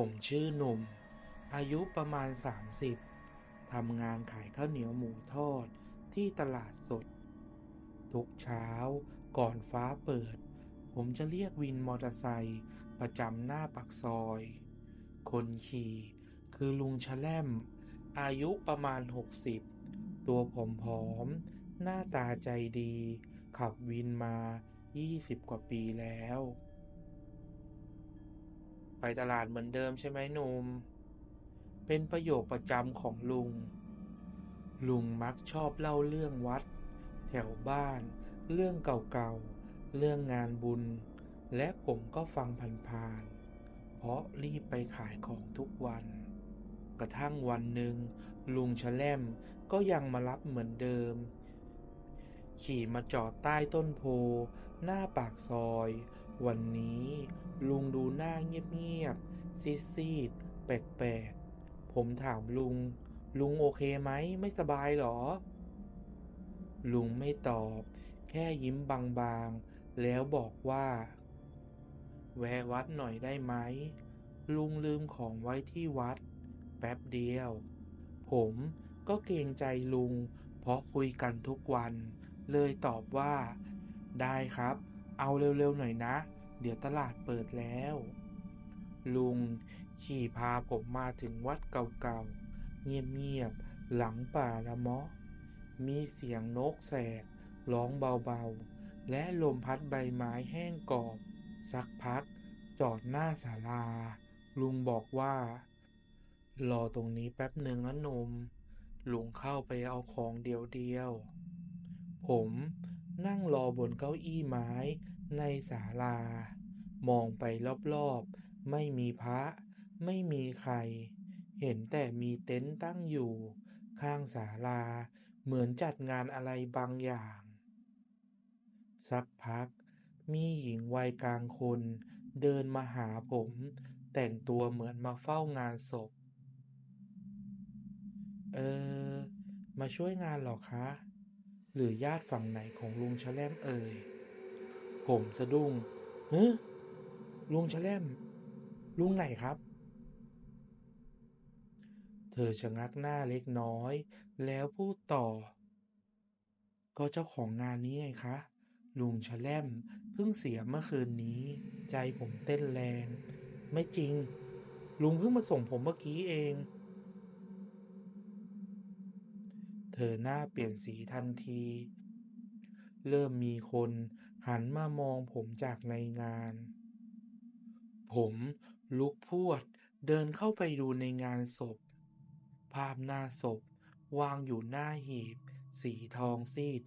ผมชื่อหนุ่ม อายุประมาณ 30 ทำงานขายข้าวเหนียวหมูทอดที่ตลาดสด ทุกเช้าก่อนฟ้าเปิด ผมจะเรียกวินมอเตอร์ไซค์ประจำหน้าปากซอย คนขี่คือลุงชะแลม อายุประมาณ 60 ตัวผอมๆหน้าตาใจดี ขับวินมา 20 กว่าปีแล้ว ไปตลาดเหมือนเดิมใช่ไหมหนุ่ม เป็นประโยคประจำของลุง ลุงมักชอบเล่าเรื่องวัด แถวบ้าน เรื่องเก่าๆ เรื่องงานบุญ และผมก็ฟังผ่านๆ เพราะรีบไปขายของทุกวัน กระทั่งวันหนึ่ง ลุงชะแลมก็ยังมารับเหมือนเดิม ขี่มาจอดใต้ต้นโพ หน้าปากซอย วันนี้ลุงดูหน้าเงียบๆซีดๆแปลกๆ ผมถามลุง ลุงโอเคไหม ไม่สบายหรอ ลุงไม่ตอบ แค่ยิ้มบางๆ แล้วบอกว่า แวะวัดหน่อยได้ไหม ลุงลืมของไว้ที่วัด แป๊บเดียว ผมก็เกรงใจลุง เพราะคุยกันทุกวัน เลยตอบว่า ได้ครับ เอาเร็วๆหน่อยนะ เดี๋ยวตลาดเปิดแล้ว ลุงขี่พาผมมาถึงวัดเก่าๆ เงียบๆ หลังป่าละเมาะ มีเสียงนกแสก ร้องเบาๆ และลมพัดใบไม้แห้งกรอบ สักพักจอดหน้าศาลา ลุงบอกว่า รอตรงนี้แป๊บหนึ่งนะนมลุงเข้าไปเอาของเดียวๆผม นั่งรอบนเก้าอี้ไม้ในศาลา มองไปรอบๆ ไม่มีพระ ไม่มีใคร เห็นแต่มีเต็นท์ตั้งอยู่ ข้างศาลา เหมือนจัดงานอะไรบางอย่าง สักพัก มีหญิงวัยกลางคน เดินมาหาผม แต่งตัวเหมือนมาเฝ้างานศพ เออ มาช่วยงานหรอคะ หรือญาติฝั่งไหนของลุงชะแลมเอ่ย ผมสะดุ้งเฮ้ลุงชะแลมลุงไหนครับ เธอชะงักหน้าเล็กน้อย แล้วพูดต่อ ก็เจ้าของงานนี้ไงคะ ลุงชะแลมเพิ่งเสียเมื่อคืนนี้ ใจผมเต้นแรง ไม่จริง ลุงเพิ่งมาส่งผมเมื่อกี้เอง เธอหน้าเปลี่ยนสีทันที เริ่มมีคนหันมามองผมจากในงาน ผมลุกพวดเดินเข้าไปดูในงานศพ ภาพหน้าศพวางอยู่หน้าหีบ สีทองซีด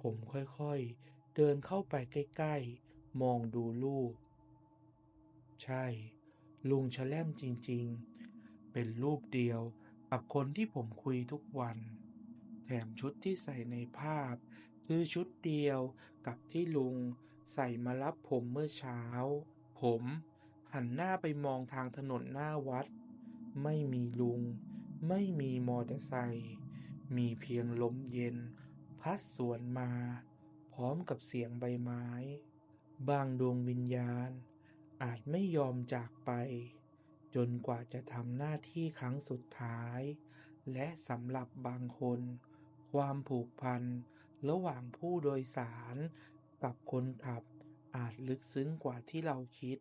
ผมค่อยๆ เดินเข้าไปใกล้ๆ มองดูรูปใช่ ลุงชะแลมจริงๆ เป็นรูปเดียวกับคนที่ผมคุยทุกวัน แถมชุดที่ใส่ในภาพ คือชุดเดียวกับที่ลุง ใส่มารับผมเมื่อเช้า ผมหันหน้าไปมองทางถนนหน้าวัด ไม่มีลุง ไม่มีมอเตอร์ไซค์มีเพียงลมเย็น พัดสวนมา พร้อมกับเสียงใบไม้ บางดวงวิญญาณ อาจไม่ยอมจากไป จนกว่าจะทำหน้าที่ครั้งสุดท้าย และสำหรับบางคน ความผูกพัน ระหว่างผู้โดยสารกับคนขับอาจลึกซึ้งกว่าที่เราคิด